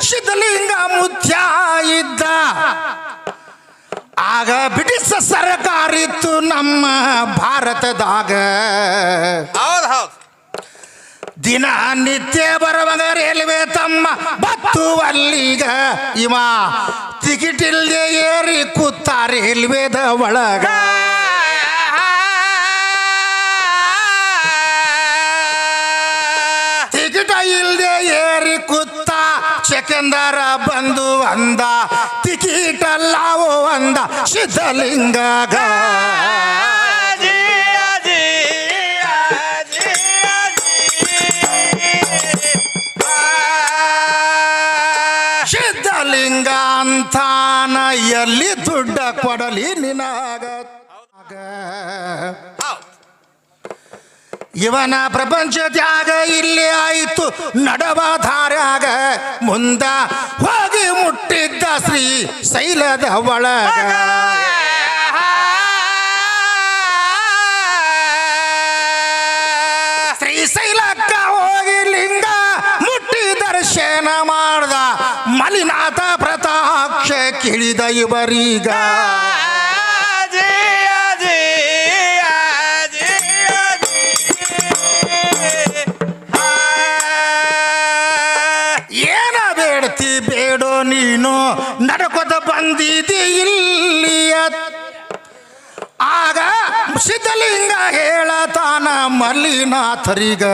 ಸಿದ್ಧಲಿಂಗ ಮುತ್ಯ ಇದ್ದ. ಆಗ ಬ್ರಿಟಿಷ್ ಸರ್ಕಾರ ಇತ್ತು ನಮ್ಮ ಭಾರತದಾಗ. ಹೌದು ಹೌದು. ದಿನ ನಿತ್ಯ ಬರುವಾಗ ರೈಲ್ವೆ ತಮ್ಮ ಬತ್ತು ಅಲ್ಲಿಗ ಇವ ಟಿಕೆಟ್ ಇಲ್ಲದೆ ಏರಿ ಕೂತ ರೈಲ್ವೆದ ಒಳಗ. ಸೆಕೆಂದರ ಬಂದು ಅಂದ ಟಿಕೆಟ್ ಅಲ್ಲವೋ ಅಂದ ಸಿದ್ಧಲಿಂಗ ಸಿದ್ಧಲಿಂಗ ಅಂತಾನ ಎಲ್ಲಿ ದುಡ್ಡ ಕೊಡಲಿ ನಿನಗ. ಇವನ ಪ್ರಪಂಚ ತ್ಯಾಗ ಇಲ್ಲಿ ಆಯಿತು. ನಡವ ಧಾರ್ಯಾಗ ಮುಂದ ಹೋಗಿ ಮುಟ್ಟಿದ್ದ ಶ್ರೀ ಶೈಲದ ಒಳಗ. ಶ್ರೀಶೈಲಕ್ಕ ಹೋಗಿ ಲಿಂಗ ಮುಟ್ಟಿ ದರ್ಶನ ಮಾಡ್ದ ಮಲಿನಾಥ ಪ್ರತಾಕ್ಷ ಕಿಳಿದ ಇವರೀಗ. ಸಿದ್ಧಲಿಂಗ ಹೇಳತಾನ ಮಲ್ಲಿನಾಥರಿಗ.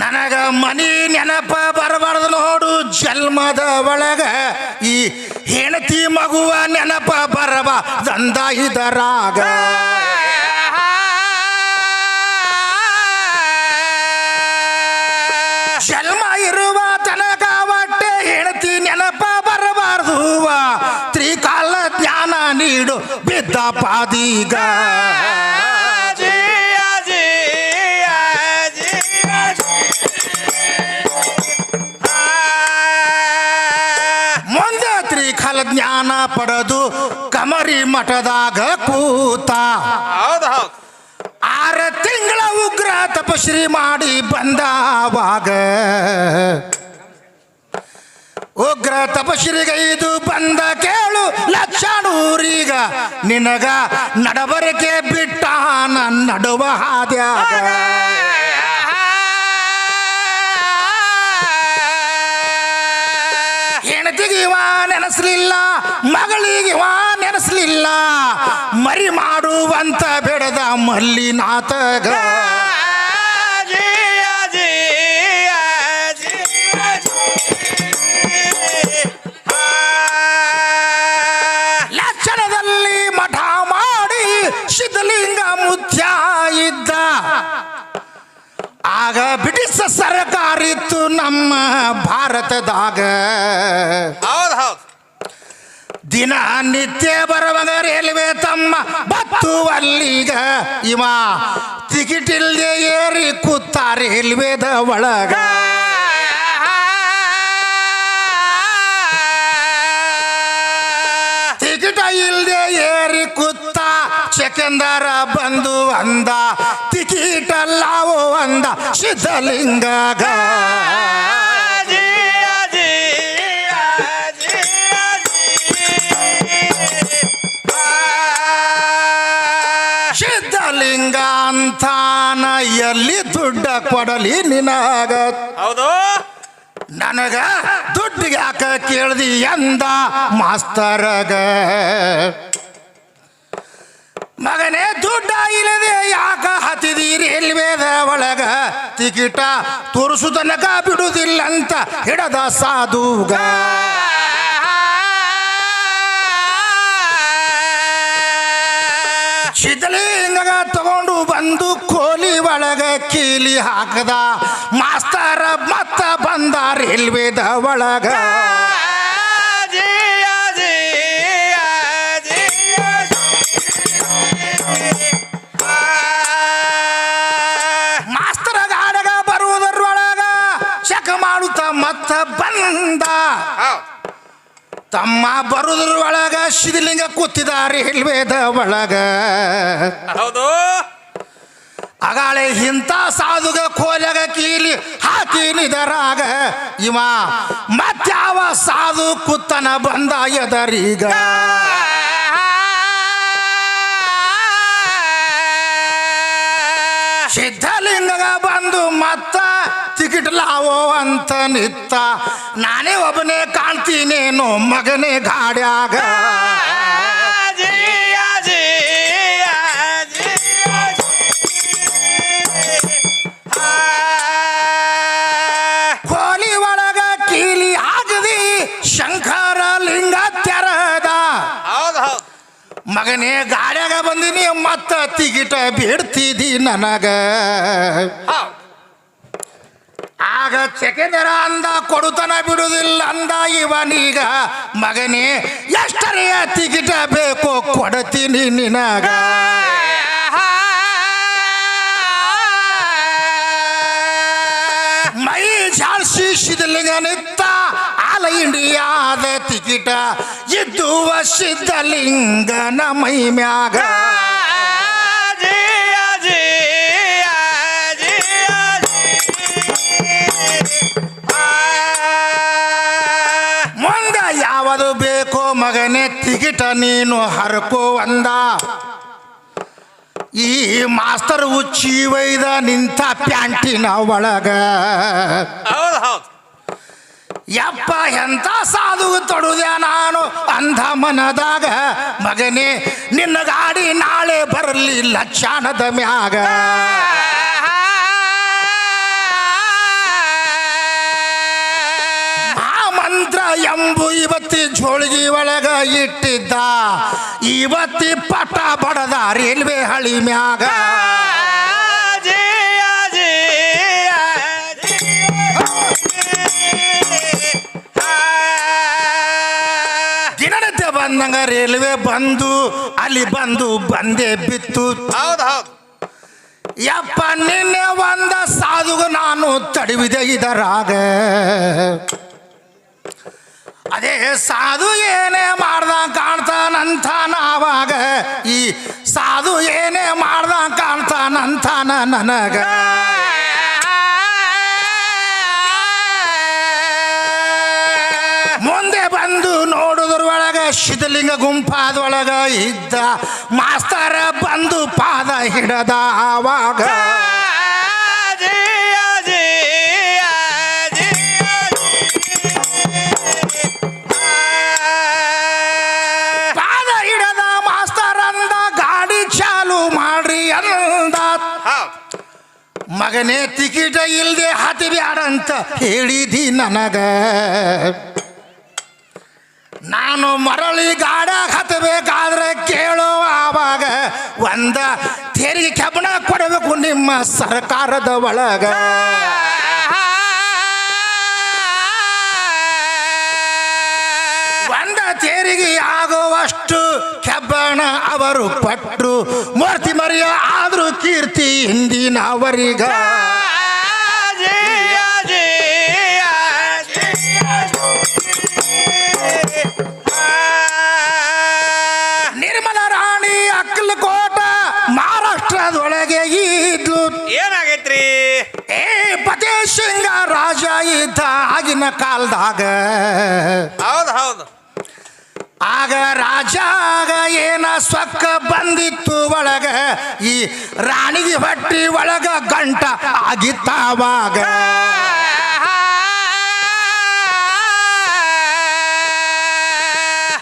ನನಗ ಮನಿ ನೆನಪ ಬರಬಾರ್ದು ನೋಡು ಜನ್ಮದ ಒಳಗ. ಈ ಹೆಣತಿ ಮಗುವ ನೆನಪ ಬರಬ ದಂದ ಇದರಾಗ. ಜನ್ಮ ಇರುವ ಆ, ಮುಂದೆ ತ್ರಿಕಾಲ ಜ್ಞಾನ ಪಡೆದು ಕಮರಿ ಮಠದಾಗ ಕೂತ. ಆರ ತಿಂಗಳ ಉಗ್ರ ತಪಶ್ರೀ ಮಾಡಿ ಬಂದವಾಗ ಉಗ್ರ ತಪಶ್ರೀಗೈದು ಬಂದ ಕೇಳು ಲಕ್ಷಣೂರೀಗ ನಿನಗ ನಡಬರಿಕೆ ಬಿಟ್ಟ ನಡುವ ಹಾದ್ಯಾಗ ಹೆಣತಿಗೆ ಇವ ನೆನೆಸ್ಲಿಲ್ಲ ಮಗಳಿಗೆ ನೆನೆಸ್ಲಿಲ್ಲ ಮರಿ ಮಾಡುವಂತ ಬೆಳೆದ ಮಲ್ಲಿನಾಥಗ. ಆಗ ಬ್ರಿಟಿಷ್ ಸರ್ಕಾರ ಇತ್ತು ನಮ್ಮ ಭಾರತದಾಗ. ಹೌದು ಹೌದು. ದಿನ ನಿತ್ಯ ಬರುವಾಗ ರೈಲ್ವೆ ತಮ್ಮ ಬತ್ತು ಅಲ್ಲಿಗ ಇವ ಟಿಕೆಟ್ ಇಲ್ಲದೆ ಏರಿ ಕೂತ ರೈಲ್ವೆದ ಒಳಗ. ಟಿಕೆಟ್ ಇಲ್ಲದೆ ಏರಿ ಕೂತ ಚಕಂದರ ಬಂದು ಅಂದ. ಟಿಕೆಟ್ ಅಲ್ಲವೋ ಅಂದ ಸಿದ್ಧಲಿಂಗ ಸಿದ್ಧಲಿಂಗ ಅಂತಾನ ಎಲ್ಲಿ ದುಡ್ಡ ಕೊಡಲಿ ನಿನಗ. ಹೌದು. ನನಗ ದುಡ್ಡಿಗೆ ಯಾಕ ಕೇಳ್ದಿ ಎಂದ ಮಾಸ್ತರಗ. ಮಗನೇ, ದುಡ್ಡ ಇಲ್ಲದೆ ಯಾಕ ಹತ್ತಿದೀರಿ? ರೈಲ್ವೇದ ಒಳಗ? ತಿಕಿಟ ತೋರಿಸು ತನಕ ಅಂತ ಹಿಡದ ಸಾಧುಗ. ಶಿಥಲಿಂಗ ತಗೊಂಡು ಬಂದು ಕೋಲಿ ಒಳಗ ಕೀಲಿ ಹಾಕದ. ಮಾಸ್ತರ ಮತ್ತ ಬಂದ ರೈಲ್ವೇದ ಒಳಗ? ಬಂದ. ತಮ್ಮ ಬರುದ್ರ ಒಳಗ ಶಿದಿಲಿಂಗ ಕೂತಿದ್ದಾರೆ ಹಿಲ್ವೇದ ಒಳಗ. ಹೌದು. ಅಗಾಳೆ ಇಂಥ ಸಾಧುಗ ಕೋಲಗ ಕೀಲಿ ಹಾಕಿ ನಿದರಾಗ. ಇವ ಮತ್ಯಾವ ಸಾಧು ಕುತ್ತನ ಬಂದ ಎದರೀಗ. ಟಿಕೆಟ್ ಲಾವೋ ಅಂತ ನಿತ್ತ ನಾನೇ ಒಬ್ಬನೇ ಕಾಣ್ತೀನೇನು ಮಗನೇ ಗಾಡ್ಯಾಗ. ಕೋಲಿ ಒಳಗ ಕೀಲಿ ಆಗದಿ ಶಂಕರ ಲಿಂಗ ತೆರದ. ಮಗನೇ ಗಾಡ್ಯಾಗ ಬಂದಿನಿ ಮತ್ತ ತಿಗಿಟ ಬಿಡ್ತಿದಿ ನನಗ. ಆಗ ಚಕೆದರ ಅಂದ, ಕೊಡುತನ ಬಿಡುವುದಿಲ್ಲ ಅಂದ ಇವನೀಗ. ಮಗನೇ ಎಷ್ಟರ ಟಿಕೆಟ ಬೇಕು ಕೊಡ್ತೀನಿ ನಿನಗ. ಮೈ ಜಾಲ್ಸಿ ಶಿದಲಿಂಗ ನಿತ್ತ ಆಲ ಇಂಡಿಯಾದ ಟಿಕೆಟ ಇದ್ದುವ ಸಿದ್ಧಲಿಂಗನ ಮೈ ಮ್ಯಾಗ. ನೀನು ಹರ್ಕೋ ಅಂದ. ಈ ಮಾಸ್ತರ್ ಉಚ್ಚಿ ಒಯ್ದ ನಿಂತ ಪ್ಯಾಂಟಿನ ಒಳಗ. ಯಪ್ಪ ಎಂತ ಸಾಧು ತೊಡುದೆ ನಾನು ಅಂಧ ಮನದಾಗ. ಮಗನೇ ನಿನ್ನ ಗಾಡಿ ನಾಳೆ ಬರಲಿಲ್ಲ ಲಕ್ಷಣದ ಮ್ಯಾಗ. ಆ ಮಂತ್ರ ಎಂಬು ಇವತ್ತಿ ಜೋಳಿಗೆ ಒಳಗ ಇಟ್ಟಿದ್ದ ಇವತ್ತಿ ಪಟ ಬಡದ ರೈಲ್ವೆ ಹಳಿ ಮ್ಯಾಗ ದಿನನಿತ್ಯ ಬಂದಂಗ ರೈಲ್ವೆ ಬಂದು ಅಲ್ಲಿ ಬಂದು ಬಂದೆ ಬಿತ್ತು ಹೌದು ಯಪ್ಪ ನಿನ್ನೆ ಒಂದ ಸಾಧುಗ ನಾನು ತಡವಿದೆ ಇದರಾಗ ಅದೇ ಸಾಧು ಏನೇ ಮಾಡ್ದ ಕಾಣ್ತಾನಂತ ನಾವಾಗ ಈ ಸಾಧು ಏನೇ ಮಾಡ್ದ ಕಾಣ್ತಾನಂತಾನ ನನಗ. ಮುಂದೆ ಬಂದು ನೋಡುದ್ರೊಳಗ ಶಿದಲಿಂಗ ಗುಂಪಾದೊಳಗ ಇದ್ದ ಮಾಸ್ತರ ಬಂದು ಪಾದ ಹಿಡದ ಆವಾಗ. ಮಗನೇ ಟಿಕೆಟ ಇಲ್ದೆ ಹತಿ ಬ್ಯಾಡಂತ ಹೇಳಿದಿ ನನಗ. ನಾನು ಮರಳಿ ಗಾಡ ಹತ್ತಬೇಕಾದ್ರೆ ಕೇಳೋ ಆವಾಗ ಒಂದ ತೆರಿಗೆ ಕೆಬ್ಬಣ ಕೊಡಬೇಕು ನಿಮ್ಮ ಸರ್ಕಾರದ ಒಳಗ. ಒಂದ ತೆರಿಗೆ ಆಗುವಷ್ಟು ಕೆಬ್ಬಣ ಅವರು ಪಟ್ಟರು ಮೂರ್ತಿ ಮರಿಯ ಕೀರ್ತಿ ಹಿಂದಿನವರಿಗ ನಿರ್ಮಲ ರಾಣಿ ಅಕ್ಕಲಕೋಟ ಮಹಾರಾಷ್ಟ್ರದೊಳಗೆ ಇದ್ಲು. ಏನಾಗೈತ್ರಿ? ಏ ಪತೇ ಸಿಂಗ ರಾಜ ಇದ್ದ ಆಗಿನ ಕಾಲದಾಗ. ಹೌದು ಹೌದು. ಆಗ ರಾಜಾಗ ಏನ ಸ್ವಕ್ಕ ಬಂದಿತ್ತು ಒಳಗ? ಈ ರಾಣಿಗೆ ಹೊಟ್ಟಿ ಒಳಗ ಗಂಟ ಆಗಿತ್ತಾವಾಗ?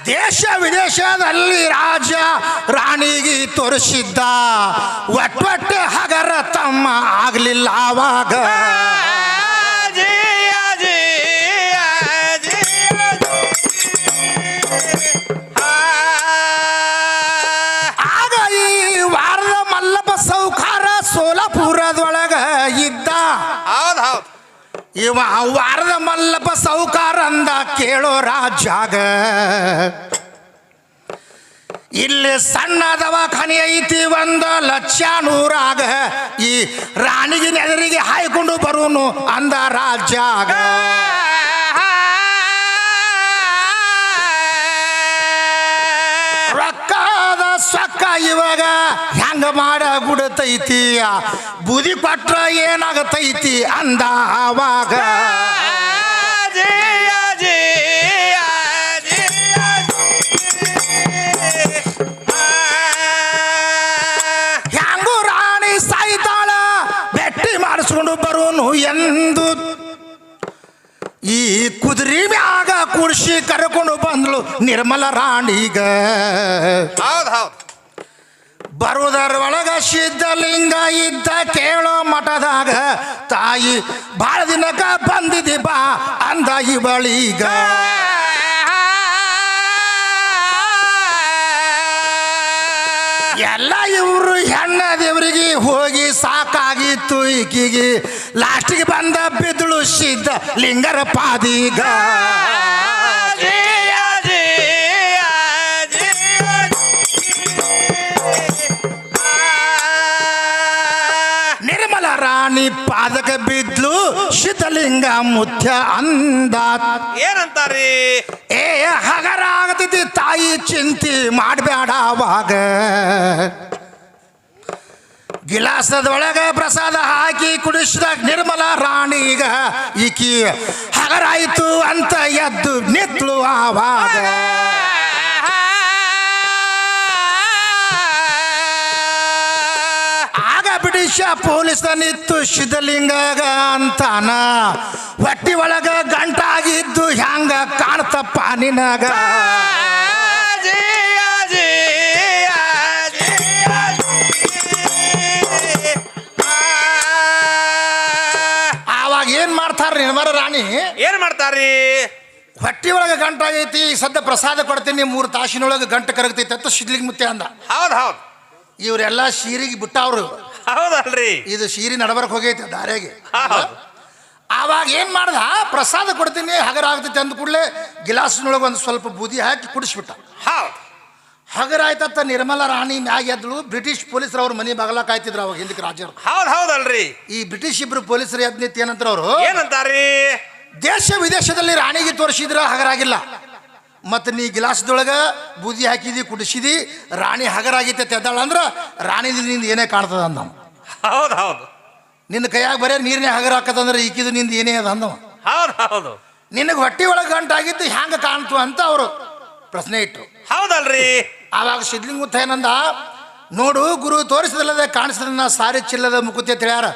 ದೇಶ ವಿದೇಶದಲ್ಲಿ ರಾಜ ರಾಣಿಗೆ ತೋರಿಸಿದ್ದ. ಒಟ್ಟೊಟ್ಟೆ ಹಗರ ತಮ್ಮ ಆಗ್ಲಿಲ್ಲ ಆವಾಗ. ಇವ ವಾರದ ಮಲ್ಲಪ್ಪ ಸೌಕಾರ ಅಂದ ಕೇಳೋ ರಾಜಾಗ ಇಲ್ಲಿ ಸಣ್ಣ ದವಾಖಾನೆ ಐತಿ ಒಂದು ಲಕ್ಷ ನೂರಾಗ. ಈ ರಾಣಿಗಿನ ಎದುರಿಗೆ ಹಾಯ್ಕೊಂಡು ಬರುನು ಅಂದ ರಾಜಾಗ ಇವಾಗ ಹೆಂಗ ಮಾಡ ಗುಡತೈತಿ ಬುದಿ ಕೊಟ್ರ ಏನಾಗತೈತಿ ಅಂದ ಅಜಿ. ಹೆಂಗು ರಾಣಿ ಸಾಯ್ತಾಳ ಬೆಟ್ಟಿ ಮಾಡಿಸ್ಕೊಂಡು ಬರೋನು ಎಂದು. ಈ ಕುದುರೆ ಮ್ಯಾಗ ಕುರ್ಸಿ ಕರ್ಕೊಂಡು ಬಂದ್ಲು ನಿರ್ಮಲ ರಾಣಿಗ. ಹೌದ್ ಹೌದ್. ಬರುವುದರ ಒಳಗ ಸಿದ್ಧಲಿಂಗ ಇದ್ದ ಕೇಳೋ ಮಠದಾಗ, ತಾಯಿ ಬಾಳ ದಿನಕ ಬಂದಿದೆ ಬಾ ಅಂದ ಇವಳೀಗ. ಎಲ್ಲ ಇವರು ಹೆಣ್ಣ ದೇವರಿಗೆ ಹೋಗಿ ಸಾಕಾಗಿತ್ತು ಈಕಿಗೆ. ಲಾಸ್ಟಿಗೆ ಬಂದ ಬಿದ್ದಳು ಸಿದ್ಧ ಲಿಂಗರ ಪಾದೀಗ. ಸಿದ್ಧಲಿಂಗ ಮುತ್ಯ ಅಂದ ಏನಂತಾರಿ? ಏ ಹಗರ ಆಗತೈತಿ ತಾಯಿ ಚಿಂತಿ ಮಾಡಬೇಡವಾಗ ಗಿಲಾಸದೊಳಗೆ ಪ್ರಸಾದ ಹಾಕಿ ಕುಡಿಸಿದ ನಿರ್ಮಲ ರಾಣಿಗ ಈಕಿ ಹಗರಾಯಿತು ಅಂತ ಎದ್ದು ನಿತ್ಲು ಆವಾಗ ಆಗ ಪೊಲೀಸ್ ಪೊಲೀಸ ನಿತ್ತು ಸಿದ್ಧಲಿಂಗಗ ಅಂತಾನ. ಹೊಟ್ಟಿ ಒಳಗ ಗಂಟಾಗಿದ್ದು ಹ್ಯಾಂಗ ಕಾಣ್ತಪ್ಪ ನಿನಗ. ಆವಾಗ ಏನ್ ಮಾಡ್ತಾರ ನಿರ್ಮಲ ರಾಣಿ? ಏನ್ ಮಾಡ್ತಾರ್ರಿ? ಹೊಟ್ಟಿ ಒಳಗ ಗಂಟಾಗೈತಿ ಆಗೈತಿ ಸದ್ಯ ಪ್ರಸಾದ ಕೊಡ್ತೀನಿ ಮೂರು ತಾಸಿನೊಳಗೆ ಗಂಟು ಕರಗತೈತಿ ಅಂತ ಸಿದ್ಲಿಂಗ ಮುತ್ತೆ ಅಂದ. ಹೌದ್ ಹೌದ್. ಇವರೆಲ್ಲ ಶೀರಿಗೆ ಬಿಟ್ಟವ್ರು. ಹೌದಲ್ರಿ. ಇದು ಶೀರಿ ನಡಬರ್ಕ್ ಹೋಗೈತೆ ದಾರ್ಯಾಗೆ. ಹೌದ್. ಆವಾಗ ಏನ್ ಮಾಡ್ದ? ಪ್ರಸಾದ ಕೊಡ್ತೀನಿ ಹಗರ ಆಗ್ತೈತಿ ಅಂದ ಕೂಡಲೇ ಗಿಲಾಸ್ನೊಳಗೆ ಒಂದು ಸ್ವಲ್ಪ ಬೂದಿ ಹಾಕಿ ಕುಡಿಸ್ಬಿಟ್ಟ. ಹೌದ್. ಹಗರ ಆಯ್ತತ್ತ ನಿರ್ಮಲ ರಾಣಿ ಮ್ಯಾಗ ಎದ್ಳು ಬ್ರಿಟಿಷ್ ಪೊಲೀಸರು ಅವ್ರ ಮನೆ ಬಾಗಲ ಕಾಯ್ತಿದ್ರು ಅವಾಗ ಹಿಂದಕ್ಕೆ ರಾಜರು ಹೌದ್ ಹೌದಲ್ರಿ. ಈ ಬ್ರಿಟಿಷ್ ಇಬ್ರು ಪೊಲೀಸರು ಎದ್ ನಿಂತು ಏನಂತಾರ ಅವರು ಏನಂತಾರೆ ದೇಶ ವಿದೇಶದಲ್ಲಿ ರಾಣಿಗೆ ತೋರಿಸಿದ್ರ ಹಗರಾಗಿಲ್ಲ ಮತ್ತು ನೀ ಗ್ಲಾಸ್ದೊಳಗೆ ಬೂದಿ ಹಾಕಿದಿ ಕುಡಿಸಿದಿ ರಾಣಿ ಹಗರಾಗಿತ್ತೆ ತೆದ್ದಾಳ ಅಂದ್ರೆ ರಾಣಿ ನಿಂದ ಏನೇ ಕಾಣ್ತದ ಅಂದವ. ಹೌದು ಹೌದು. ನಿನ್ನ ಕೈಯಾಗ ಬರೇ ನೀರನೇ ಹಗರ ಹಾಕತ್ತಂದ್ರೆ ಈಕಿದು ನಿಂದ ಏನೇ ಅದ ಅಂದವ. ಹೌದು ಹೌದು. ನಿನಗೆ ಹೊಟ್ಟಿ ಒಳಗೆ ಗಂಟಾಗಿದ್ದು ಹ್ಯಾಂಗ ಕಾಣ್ತು ಅಂತ ಅವರು ಪ್ರಶ್ನೆ ಇಟ್ಟರು ಹೌದಲ್ರಿ. ಆವಾಗ ಸಿದ್ಲಿಂಗುತ್ತ ಏನಂದ ನೋಡು ಗುರು ತೋರಿಸದಲ್ಲದೆ ಕಾಣಿಸದನ್ನ ಸಾರಿ ಚಿಲ್ಲದ ಮುಕುತಿ ತಿಳಿಯಾರ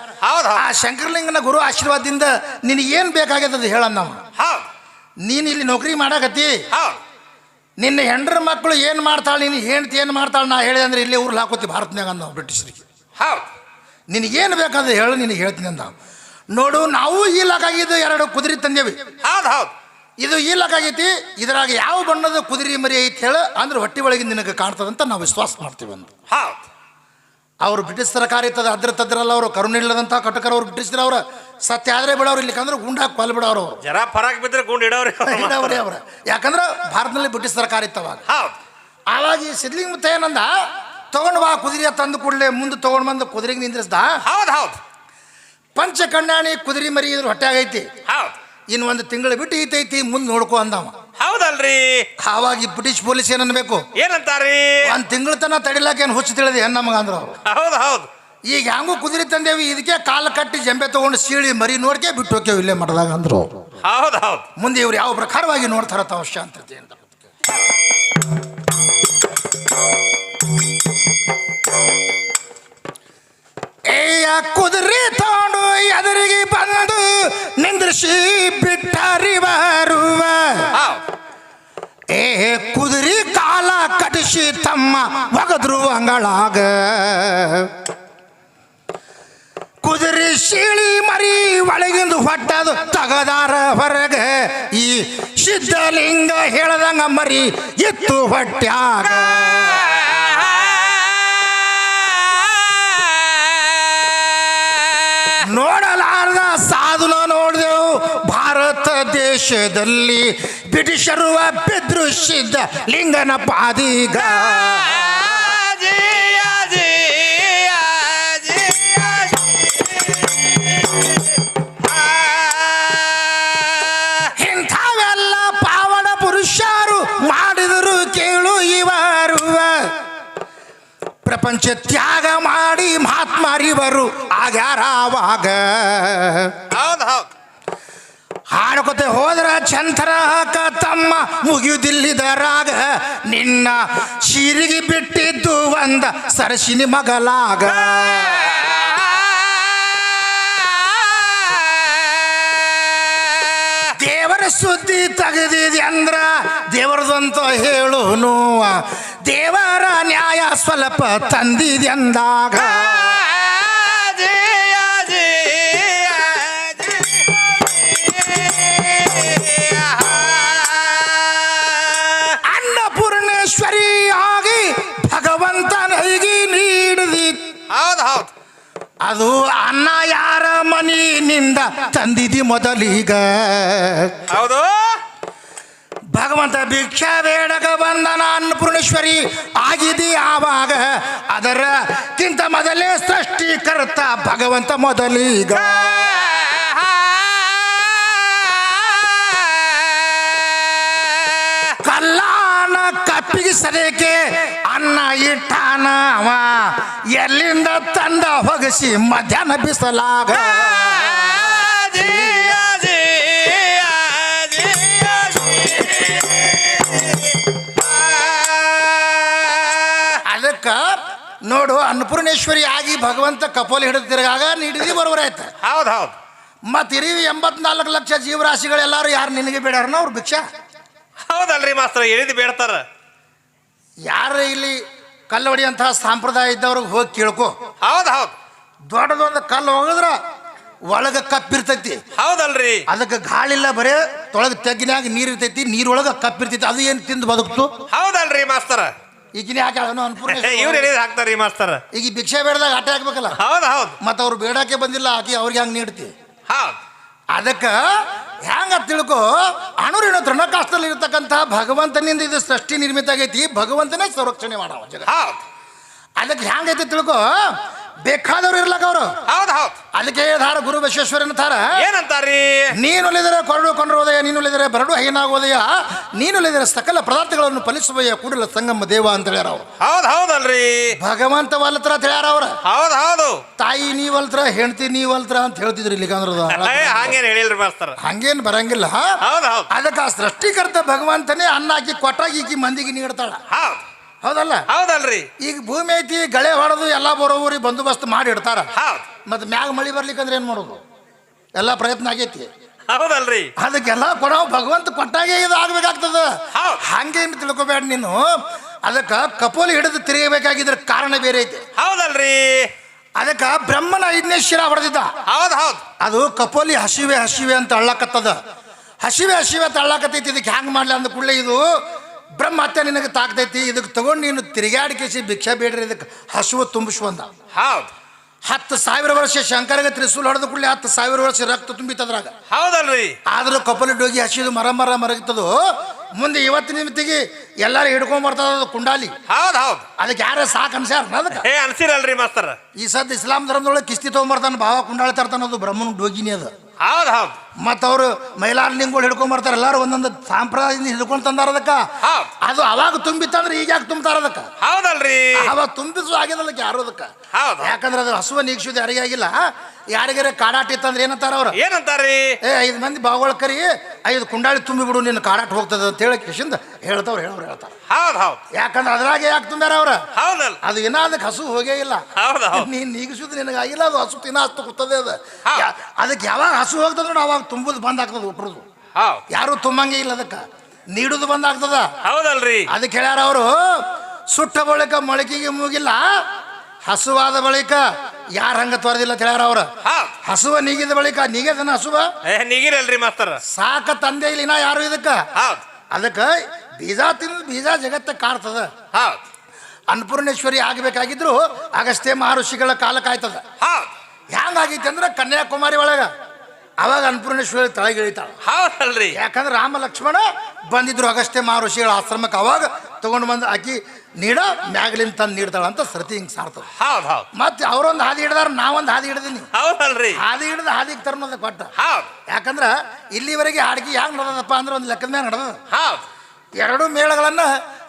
ಆ ಶಂಕರಲಿಂಗನ ಗುರು ಆಶೀರ್ವಾದದಿಂದ ನಿನಗೇನು ಏನು ಬೇಕಾಗ್ಯದ ನಾವು ಹೌದ್. ನೀನು ಇಲ್ಲಿ ನೌಕರಿ ಮಾಡಾಕತ್ತಿ? ಹೌದ್. ನಿನ್ನ ಹೆಂಡ್ರ ಮಕ್ಕಳು ಏನು ಮಾಡ್ತಾಳೆ ನೀನು ಹೆಂಡತಿ ಏನು ಮಾಡ್ತಾಳೆ ನಾ ಹೇಳಿದೆ ಅಂದ್ರೆ ಇಲ್ಲೇ ಊರ್ಲಿ ಹಾಕೋತಿ ಭಾರತನಾಗ ಅಂದ ಬ್ರಿಟಿಷರಿಗೆ. ಹೌದು. ನಿನಗೇನು ಬೇಕಾದ್ರೆ ಹೇಳು ನಿನಗೆ ಹೇಳ್ತೀನಿ ಅಂದ ನೋಡು ನಾವು ಈ ಲಾಕಾಗಿದ್ದು ಎರಡು ಕುದುರೆ ತಂದೇವಿ. ಹೌದ್ ಹೌದ್. ಇದು ಈ ಲಾಕಾಗೈತಿ ಇದ್ರಾಗ ಯಾವ ಬಣ್ಣದ ಕುದುರೆ ಮರಿ ಐತಿ ಹೇಳು ಅಂದ್ರೆ ಹೊಟ್ಟೆ ಒಳಗೆ ನಿನಗೆ ಕಾಣ್ತದಂತ ನಾವು ವಿಶ್ವಾಸ ಮಾಡ್ತೀವಿ ಅಂತ ಹೌದು. ಅವರು ಬ್ರಿಟಿಷ್ ಸರ್ಕಾರ ಇತ್ತದ ಅದ್ರ ತದ್ರಲ್ಲ ಅವರು ಕರುಣೆ ಇಲ್ಲದಂಥ ಕಟಕರ ಅವ್ರು ಬ್ರಿಟಿಷರ ಅವ್ರ. ಸತ್ಯ ಆದ್ರೆ ಬಿಡೋರು ಇಲ್ಲಿಕಂದ್ರೆ ಗುಂಡಾಗಿ ಕೊಲ್ ಬಿಡೋರು. ಅವರು ಜರ ಫರಾಕ್ ಬಿದ್ರೆ ಗುಂಡ್ ಇಡೋರು ಇಡೋರಿ ಅವ್ರ ಯಾಕಂದ್ರೆ ಭಾರತದಲ್ಲಿ ಬ್ರಿಟಿಷ್ ಸರ್ಕಾರ ಇತ್ತವಾಗ ಅವಾಗ. ಆವಾಗ ಈ ಸಿದ್ಲಿಂಗ್ ಮುತ್ತ ಏನಂದ? ತಗೊಂಡು ಬಾ ಕುದುರೆ ತಂದು ಕೂಡಲೇ ಮುಂದೆ ತಗೊಂಡು ಬಂದು ಕುದುರೆಗೆ ನಿಂದ್ರಿಸ್ದ? ಹೌದು ಹೌದು. ಪಂಚ ಕಣ್ಣಾಣಿ ಕುದುರೆ ಮರಿ ಇದ್ರ ಹೊಟ್ಟೆ ಆಗೈತಿ. ಇನ್ನು ಒಂದು ತಿಂಗಳು ಬಿಟ್ಟು ಈತೈತಿ ಮುಂದೆ ನೋಡ್ಕೊ ಅಂದವ. ಹೌದಲ್ರಿ. ಆವಾಗ ಬ್ರಿಟಿಷ್ ಪೊಲೀಸ್ ಏನನ್ಬೇಕು? ಏನಂತಾರಿ ಒಂದು ತಿಂಗಳ ತನ ತಡಿಲಾಕ ಏನು ಹುಚ್ಚು ತಿಳಿದೆ ನಮಗ ಅಂದ್ರು ಹೌದು ಹೌದು ಹೌದ್. ಈಗ ಹೆಂಗೂ ಕುದುರೆ ತಂದೇವಿ ಇದಕ್ಕೆ ಕಾಲು ಕಟ್ಟಿ ಜಂಬೆ ತಗೊಂಡು ಸೀಳಿ ಮರಿ ನೋಡ್ಕೆ ಬಿಟ್ಟು ಹೋಗ್ಯವು ಇಲ್ಲೇ ಮಠದಾಗ ಅಂದ್ರು. ಹೌದು ಹೌದ್ ಮುಂದೆ ಇವ್ರು ಯಾವ ಪ್ರಕಾರವಾಗಿ ನೋಡ್ತಾರ ತಾವು ಶಾಂತತೆ ಅಂತ. ಏಯ ಕುದುರೆ ತಗೊಂಡು ಎದುರಿಗೆ ಬಂದು ನಿಂದ್ರಿಸಿ ಬಿಟ್ಟರಿವರುವ. ಏ ಕುದುರೆ ಕಾಲ ಕಟಿಸಿ ತಮ್ಮ ಒಗದ್ರು ಅಂಗಳಾಗ. ಕುದುರೆ ಶಿಳಿ ಮರಿ ಒಳಗಿಂದು ಹೊಟ್ಟದು ತಗದಾರ ಹೊರಗೆ. ಈ ಸಿದ್ಧಲಿಂಗ ಹೇಳದಂಗ ಮರಿ ಎತ್ತು ಹೊಟ್ಟ್ಯಾಗ ನೋಡಲಾರದ ಸಾಧುನ ನೋಡಿದೆವು. ಭಾರತ ದೇಶದಲ್ಲಿ ಬ್ರಿಟಿಷರು ಬಿದ್ರು ಸಿದ್ಧ ಲಿಂಗನ ಪಾದೀಗ. ಪ್ರಪಂಚ ತ್ಯಾಗ ಮಾಡಿ ಆಗ್ಯಾರ ಆವಾಗ? ಹೌದು ಹೌದ್. ಹಾಡ್ಕೊತೆ ಹೋದ್ರ ಚಂತರ ತಮ್ಮ ಮುಗಿಯುದಿಲ್ಲಿದರಾಗ ನಿನ್ನ ಶಿರಿಗೆ ಬಿಟ್ಟಿದ್ದು ಒಂದ ಸರಸಿನಿ ಮಗಲಾಗ. ದೇವರ ಸುದ್ದಿ ತೆಗೆದಿದೆ ಅಂದ್ರ ದೇವರದಂತ ಹೇಳುನು. ದೇವರ ನ್ಯಾಯ ಸ್ವಲ್ಪ ತಂದಿದೆಂದಾಗ ಜಿಯ ಜಿಯ ಜಿಯ. ಅನ್ನಪೂರ್ಣೇಶ್ವರಿ ಆಗಿ ಭಗವಂತನಿಗೆ ನೀಡಿದಿ. ಹೌದ್ ಹೌದ್. ಅದು ಅನ್ನ ಯಾರ ಮನಿನಿಂದ ತಂದಿದಿ ಮೊದಲೀಗ. ಹೌದು. ಭಗವಂತ ಭಿಕ್ಷಾ ಬೇಡಕ ಬಂದನ ಅನ್ನಪೂರ್ಣೇಶ್ವರಿ ಆಗಿದಿ ಆವಾಗ. ಕಿಂತ ಮೊದಲೇ ಸೃಷ್ಟಿಕರ್ತ ಭಗವಂತ ಮೊದಲೀಗ. ಕಲ್ಲಾನ ಕಪ್ಪಿಗೆ ಸರಿಕೆ ಅನ್ನ ಇಟ್ಟಾನ ಅವ. ಎಲ್ಲಿಂದ ತಂದ ಹೊಗಸಿ ಮಧ್ಯಾಹ್ನ ಬಿಸಲಾಗ. ನೋಡು ಅನ್ನಪೂರ್ಣೇಶ್ವರಿ ಆಗಿ ಭಗವಂತ ಕಪೋಲಿ ಹಿಡಿದು ತಿರುಗಾಗ ನೀಡಿದಿ ಆಯ್ತು ಹೌದು ಹೌದ್ ಮತ್ತೆ ಇರೀವಿ ಎಂಬತ್ನಾಲ್ಕು ಲಕ್ಷ ಜೀವರಾಶಿಗಳೆಲ್ಲರೂ ಯಾರು ನಿನಗೆ ಬೇಡಾರನ ಅವ್ರು ಭಿಕ್ಷಾ? ಹೌದಲ್ರಿ ಮಾಸ್ತರ ಎಳಿದು ಬೇಡ್ತಾರ. ಯಾರು ಇಲ್ಲಿ ಕಲ್ಲು ಹೊಡಿಯಂತಹ ಸಂಪ್ರದಾಯ ಇದ್ದವ್ರಿಗೆ ಹೋಗಿ ಕೇಳ್ಕೊ. ಹೌದು ಹೌದು ದೊಡ್ಡದೊಂದು ಕಲ್ಲು ಹೋಗಿದ್ರ ಒಳಗ ಕಪ್ಪಿರ್ತೈತಿ. ಹೌದಲ್ರಿ. ಅದಕ್ಕೆ ಗಾಳಿಲ್ಲ ಬರೇ ತೊಳಗ ತೆಗ್ಗಿನಾಗ ನೀರು ಇರ್ತೈತಿ ನೀರೊಳಗ ಕಪ್ಪಿರ್ತೈತಿ ಅದು ಏನು ತಿಂದು ಬದುಕ್ತು? ಹೌದಲ್ರಿ ಮಾಸ್ತರ ಈಗಿನ ಯಾಕೆ ಅನ್ಪೂರ್ಣ ಇವ್ರು ಹೇಳಿದ ಹಾಕ್ತಾರೆ ಈ ಮಾಸ್ತರ. ಈಗ ಈ ಭಿಕ್ಷೆ ಬೇಡದಾಗ ಆಟ ಹಾಕ್ಬೇಕಲ್ಲ? ಹೌದು ಹೌದು. ಮತ್ತು ಅವ್ರು ಬೇಡಕ್ಕೆ ಬಂದಿಲ್ಲ ಆಕಿ ಅವ್ರಿಗೆ ಹಂಗೆ ನೀಡ್ತಿ. ಹೌದು. ಅದಕ್ಕೆ ಹ್ಯಾಂಗ ತಿಳ್ಕೊ ಅಣುರಿನ ತೃಣಕಾಷ್ಟದಲ್ಲಿ ಇರತಕ್ಕಂಥ ಭಗವಂತನಿಂದ ಇದು ಸೃಷ್ಟಿ ನಿರ್ಮಿತ ಆಗೈತಿ ಭಗವಂತನೇ ಸಂರಕ್ಷಣೆ ಮಾಡವ ಜಗ. ಹೌದು. ಅದಕ್ಕೆ ಹೆಂಗೈತಿ ತಿಳ್ಕೊ ಬೇಕಾದವ್ರು ಇರ್ಲಕ್ಕ ಅವರು. ಹೌದ್ ಹೌದ್. ಅದಕ್ಕೆ ಧಾರ ಗುರು ಬಸವೇಶ್ವರನ ಅಂತಾರ ಏನಂತಾರಿ ನೀನು ಒಲಿದರೆ ಕೊರಡು ಕೊಂಡ್ರೋದಯ ನೀನು ಒಲಿದರೆ ಬರಡು ಹೈನಾಗೋದಯ ನೀನು ಒಲಿದರೆ ಸಕಲ ಪದಾರ್ಥಗಳನ್ನು ಫಲಿಸುವಯ ಕೂಡಲ ಸಂಗಮ ದೇವ ಅಂತ ಹೇಳ್ಯಾರ ಅವ್ರು. ಹೌದ್ ಹೌದಲ್ರಿ. ಭಗವಂತ ವಲ್ತ್ರ ಅಂತ ಹೇಳ್ಯಾರ ಅವ್ರ. ಹೌದ್ ಹೌದು. ತಾಯಿ ನೀವಲ್ತ್ರ ಹೆಂಡತಿ ನೀವಲ್ತ್ರ ಅಂತ ಹೇಳ್ತಿದ್ರಿ ಇಲ್ಲಿಗಂದ್ರದ ಹಂಗೇನ್ ಹೇಳಿಲ್ರಿ ಮಾಸ್ತರ. ಹಂಗೇನು ಬರಂಗಿಲ್ಲ. ಹೌದ್ ಹೌದ್. ಅದಕ್ಕೆ ಆ ಸೃಷ್ಟಿಕರ್ತ ಭಗವಂತನೇ ಅನ್ನ ಹಾಕಿ ಕೊಟ್ಟಾಗಿ ಈಕಿ ಮಂದಿಗೆ ನೀಡ್ತಾಳ. ಹೌದ್. ಹೌದಲ್ಲ? ಹೌದಲ್ರಿ. ಈಗ ಭೂಮಿ ಐತಿ ಗಳೆ ಹೊಡೆದು ಎಲ್ಲ ಬರೋವ್ರಿ ಬಂದೋಬಸ್ತ್ ಮಾಡಿ ಇಡ್ತಾರ. ಹೌದು. ಮತ್ತೆ ಮ್ಯಾಗ ಮಳಿ ಬರ್ಲಿಕ್ಕಂದ್ರೆ ಏನು ಮಾಡೋದು? ಎಲ್ಲ ಪ್ರಯತ್ನ ಆಗೈತಿ. ಹೌದಲ್ರಿ. ಅದಕ್ಕೆಲ್ಲ ಕೊಡೋ ಭಗವಂತ ಕೊಟ್ಟಾಗೆ ಇದು ಆಗ್ಬೇಕಾಗ್ತದ. ಹಂಗೇನು ತಿಳ್ಕೊಬೇಡ ನೀನು. ಅದಕ್ಕೆ ಕಪೋಲಿ ಹಿಡಿದು ತಿರುಗಬೇಕಾಗಿದ್ರ ಕಾರಣ ಬೇರೆ ಐತಿ. ಹೌದಲ್ರಿ. ಅದಕ್ಕೆ ಬ್ರಹ್ಮನ ಐದನೇ ಶಿರ ಹೊಡೆದಿದ್ದ. ಹೌದ್ ಹೌದು. ಅದು ಕಪೋಲಿ ಹಸಿವೆ ಹಸಿವೆ ಅಂತ ಅಳ್ಳಕತ್ತದ. ಹಸಿವೆ ಹಸಿವೆ ಅಂತ ಅಳ್ಳಕತ್ತೈತಿ ಇದಕ್ಕೆ ಹ್ಯಾಂಗ್ ಮಾಡ್ಲಿ ಅಂದ ಕೂಡಲೇ ಇದು ಬ್ರಹ್ಮ ಹತ್ಯೆ ನಿನಗೆ ತಾಕ್ತೈತಿ ಇದಕ್ಕೆ ತಗೊಂಡು ನೀನು ತಿರುಗಾಡಿಕೆಸಿ ಭಿಕ್ಷೆ ಬೇಡ್ರಿ ಇದಕ್ಕೆ ಹಸುವು ತುಂಬಿಸುವಂದ ಹೌದು. ಹತ್ತು ಸಾವಿರ ವರ್ಷ ಶಂಕರಗೆ ತ್ರಿಸೂಲ್ ಹೊಡೆದ ಕೂಡಲೇ ಹತ್ತು ಸಾವಿರ ವರ್ಷ ರಕ್ತ ತುಂಬಿತದ್ರಾಗ ಹೌದಲ್ರಿ. ಆದ್ರೂ ಕಪಲ ಡೋಗಿ ಹಸಿದು ಮರ ಮರ ಮರಗ್ತದು ಮುಂದೆ ಇವತ್ತಿನ ನಿಮಿತ್ತಿಗೆ ಎಲ್ಲಾರು ಹಿಡ್ಕೊಂಡ್ ಬರ್ತದ ಅದು ಕುಂಡಾಲಿ. ಹೌದ್ ಹೌದ್. ಅದಕ್ಕೆ ಯಾರ ಸಾಕು ಅನ್ಸ್ಯಾರ ಅದಕ್ಕೆ? ಅನ್ಸಿರಲ್ರಿ ಮಾಸ್ತರ. ಈ ಸದ್ ಇಸ್ಲಾಂ ಧರ್ಮದೊಳಗೆ ಕಿಸ್ತಿ ತಗೊಂಡ್ಬರ್ತಾನೆ ಭಾವ ಕುಂಡಾಳಿ ತರ್ತಾನದು ಅದು ಬ್ರಹ್ಮನ ಡೋಗಿನಿ ಅದು. ಹೌದ್ ಹೌದ್. ಮತ್ತು ಅವರು ಮೈಲಾರ್ಲಿಂಗಗಳು ಹಿಡ್ಕೊಂಡ್ ಬರ್ತಾರೆ. ಎಲ್ಲರೂ ಒಂದೊಂದು ಸಾಂಪ್ರದಾಯದಿಂದ ಹಿಡ್ಕೊಂಡು ತಂದಾರ ಅದಕ್ಕೆ. ಅದು ಅವಾಗ ತುಂಬಿತ್ತಂದ್ರೆ ಈಗ ಯಾಕೆ ತುಂಬ್ತಾರ ಅದಕ್ಕೆ ಹೌದಲ್ರಿ. ಅವಾಗ ತುಂಬಿಸು ಆಗಿದಲ್ಲ ಯಾರು ಅದಕ್ಕೆ? ಹೌದು. ಯಾಕಂದ್ರೆ ಅದು ಹಸುವ ನೀಕ್ಷಿದ ಯಾರಿಗೆ ಆಗಿಲ್ಲ. ಯಾರಿಗಾರ ಕಾಡಾಟ ಇತ್ತಂದ್ರೆ ಏನಂತಾರ ಅವ್ರು? ಏನಂತಾರ್ರಿ ಏ ಐದು ಮಂದಿ ಬಾವುಗಳ ಕರಿ ಐದು ಕುಂಡಾಳಿ ತುಂಬಿ ಬಿಡು ನಿನ್ನ ಕಾಡಾಟ ಹೋಗ್ತದೆ ಅಂತ ಹೇಳಿ ಕಿಶಿಂದ ಹೇಳ್ತಾವ್ರು ಹೇಳೋರು ಹೇಳ್ತಾರೆ. ಹೌದ್ ಹೌದು. ಯಾಕಂದ್ರೆ ಅದ್ರಾಗೆ ಯಾಕೆ ತುಂಬ್ಯಾರ ಅವ್ರ? ಹೌದಲ್ಲ. ಅದು ಇನ್ನ ಅದಕ್ಕೆ ಹಸು ಹೋಗೇ ಇಲ್ಲ. ಹೌದು ನೀನು ನೀಗಿಸುದು ನಿನಗಾಗಿಲ್ಲ ಅದು ಹಸು ತಿನ್ನ ಹಸು ಕೂತದೆ ಅದು. ಅದಕ್ಕೆ ಯಾವಾಗ ಹಸು ಹೋಗ್ತದ ನಾವು ಅವಾಗ ತುಂಬುದು ಬಂದ್ ಆಗ್ತದೆ ಹುಟ್ಟರುದು ಯಾರು ತುಂಬಂಗೆ ಇಲ್ಲ ಅದಕ್ಕೆ. ನೀಡುದು ಬಂದ್ ಆಗ್ತದ ಹೌದಲ್ರಿ. ಅದಕ್ಕೆ ಹೇಳ್ಯಾರ ಅವರು ಸುಟ್ಟ ಬಳಿಕ ಮೊಳಕಿಗೆ ಮೂಗಿಲ್ಲ ಹಸುವಾದ ಬಳಿಕ ಯಾರ ಹಂಗ ತೊರೆದಿಲ್ಲ ಹೇಳ್ಯಾರ ಅವ್ರ. ಹಸುವ ನೀಗಿದ ಬಳಿಕ ನೀಗದನ ಹಸುವ? ನೀಗಿರಲ್ರಿ ಮಾಸ್ತರ. ಸಾಕ ತಂದೆ ಇಲ್ಲಿ ಇನ್ನ ಯಾರು ಇದಕ್ಕ? ಅದಕ್ಕೆ ಬೀಜ ತಿಂದು ಬೀಜ ಜಗತ್ತ ಕಾಡ್ತದ ಹೌದು. ಅನ್ನಪೂರ್ಣೇಶ್ವರಿ ಆಗಬೇಕಾಗಿದ್ರು ಅಗಸ್ತ್ಯ ಮಹರ್ಷಿಗಳ ಕಾಲ ಕಾಯ್ತದ. ಹೌದು. ಹೆಂಗಾಗೈತೆ ಅಂದ್ರೆ ಕನ್ಯಾಕುಮಾರಿ ಒಳಗ. ಅವಾಗ ಅನ್ನಪೂರ್ಣೇಶ್ವರಿ ತಳಗಿಳಿತಾಳ. ಹೌದಲ್ರಿ. ಯಾಕಂದ್ರೆ ರಾಮ ಲಕ್ಷ್ಮಣ ಬಂದಿದ್ರು ಅಗಸ್ತ್ಯ ಮಹರ್ಷಿಗಳ ಆಶ್ರಮಕ್ಕೆ. ಅವಾಗ ತಗೊಂಡು ಬಂದು ಆಕಿ ನೀಡ ಮ್ಯಾಗ್ಲಿಂದ ತಂದು ನೀಡ್ತಾಳ ಅಂತ ಸರತಿ ಹಿಂಗೆ ಸಾರ್ತದ. ಹೌದ್ ಹೌದ್. ಮತ್ತೆ ಅವರೊಂದು ಹಾದಿ ಹಿಡ್ದಾರ ನಾವೊಂದು ಹಾದಿ ಹಿಡ್ದೀನಿ. ಹೌದಲ್ರಿ. ಹಾದಿ ಹಿಡ್ದು ಹಾದಿಗೆ ತರ್ಮದ ಕೊಟ್ಟ. ಹೌದ್. ಯಾಕಂದ್ರೆ ಇಲ್ಲಿವರೆಗೆ ಹಾಡ್ಗಿ ಹ್ಯಾಂಗ ನಡದಪ್ಪ ಅಂದ್ರೆ ಒಂದು ಲೆಕ್ಕದ ಮ್ಯಾಗ ನಡೆದ ಹೌದ್. ಎರಡು ಮೇಳಗಳನ್ನು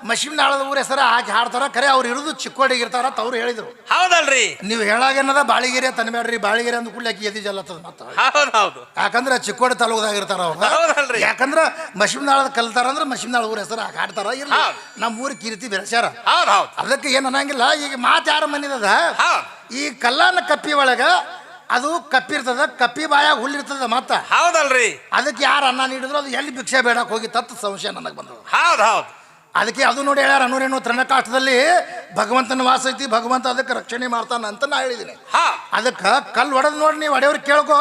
ಮಶಿಮ್ನಾಳದ ಊರ ಹೆಸರ ಹಾಕಿ ಹಾಡ್ತಾರ. ಕರೆ ಅವ್ರು ಇರೋದು ಚಿಕ್ಕೋಡಿಗೆ ಇರ್ತಾರ ಅಂತ ಅವ್ರು ಹೇಳಿದ್ರು. ಹೌದಲ್ರಿ? ನೀವು ಹೇಳಾಗೇನದ ಬಾಳಿಗೆರೆ ತನಬೇಡ್ರಿ ಬಾಳಿಗೆರೆ ಅಂದ ಕೂಡಲೇ ಆಕಿ ಎದಿ ಜಲ್ಲತ್ತದ ಮತ್ತ ಹೌದ್ ಯಾಕಂದ್ರೆ ಚಿಕ್ಕೋಡಿ ತಾಲೂಕದಾಗ ಇರ್ತಾರ ಅವ್ರ. ಯಾಕಂದ್ರ ಮಶಿಮ್ನಾಳದ ಕಲ್ತಾರ ಅಂದ್ರೆ ಮಶಿಮ್ನಾಳ ಊರ ಹೆಸರು ಹಾಕಿ ಹಾಡ್ತಾರ. ಇಲ್ಲ. ನಮ್ಮ ಊರ ಕೀರ್ತಿ ಬೆಳೆಸ್ಯಾರ. ಅದಕ್ಕೆ ಏನು ಅನ್ನಂಗಿಲ್ಲ. ಈಗ ಮಾತು ಯಾರ ಮನಿದದ? ಈ ಕಲ್ಲಾನ ಕಪ್ಪಿ ಒಳಗ ಅದು ಕಪ್ಪಿರ್ತದ ಕಪ್ಪಿ ಬಾಯಾಗ ಹುಲ್ಲಿರ್ತದ ಮತ್ತ ಹೌದಲ್ರಿ. ಅದಕ್ಕೆ ಯಾರು ಅನ್ನ ನೀಡಿದ್ರು ಅದು ಎಲ್ಲಿ ಭಿಕ್ಷೆ ಬೇಡಕ್ಕೆ ಹೋಗಿ ತತ್ ಸಂಶಯ ನನಗೆ ಬಂದದ. ಹೌದು ಹೌದು. ಅದಕ್ಕೆ ಅದು ನೋಡಿ ಹೇಳ್ಯಾರ ಅನ್ನೂರೇನು ತೃಣಕಾಷ್ಟದಲ್ಲಿ ಭಗವಂತನ ವಾಸ ಐತಿ ಭಗವಂತ ಅದಕ್ಕೆ ರಕ್ಷಣೆ ಮಾಡ್ತಾನ ಅಂತ ನಾ ಹೇಳಿದ್ದೀನಿ ಅದಕ್ಕೆ ಕಲ್ಲು ಹೊಡೆದ್ ನೋಡಿ ನೀವು ಹೊಡೆಯವ್ರು ಕೇಳ್ಕೊ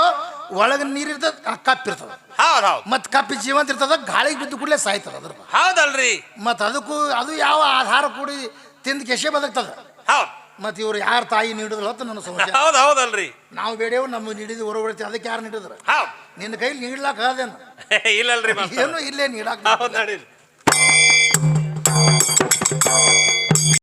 ಒಳಗೆ ನೀರಿರ್ತದ ಕಪ್ಪಿರ್ತದ ಮತ್ ಕಪ್ಪಿ ಜೀವಂತ ಇರ್ತದ ಗಾಳಿಗೆ ಬಿದ್ದು ಕೂಡಲೇ ಸಾಯ್ತದ ಅದ್ರ ಹೌದಲ್ರಿ. ಮತ್ತು ಅದಕ್ಕೂ ಅದು ಯಾವ ಆಧಾರ ಕೂಡಿ ತಿಂದ ಕೆಶೆ ಬದುಕ್ತದ. ಹೌದ್. ಮತ್ತು ಇವ್ರು ಯಾರ ತಾಯಿ ನೀಡಿದ್ರು ಹೊತ್ತು ನನ್ನ ಸಮಸ್ಯೆ. ಹೌದು ಹೌದಲ್ರಿ. ನಾವು ಬೇಡೇವು ನಮ್ಮ ನೀಡಿದ್ವಿ ಬಿಡ್ತೀವಿ ಅದಕ್ಕೆ ಯಾರು ನೀಡಿದ್ರು? ನಿನ್ನ ಕೈಲಿ ನೀಡ್ಲಾಕ ಅದೇನು ಇಲ್ಲಲ್ರಿ ಏನು ಇಲ್ಲೇ ನೀಡಾಕ ಹೌದ್ ನಡೀರಿ.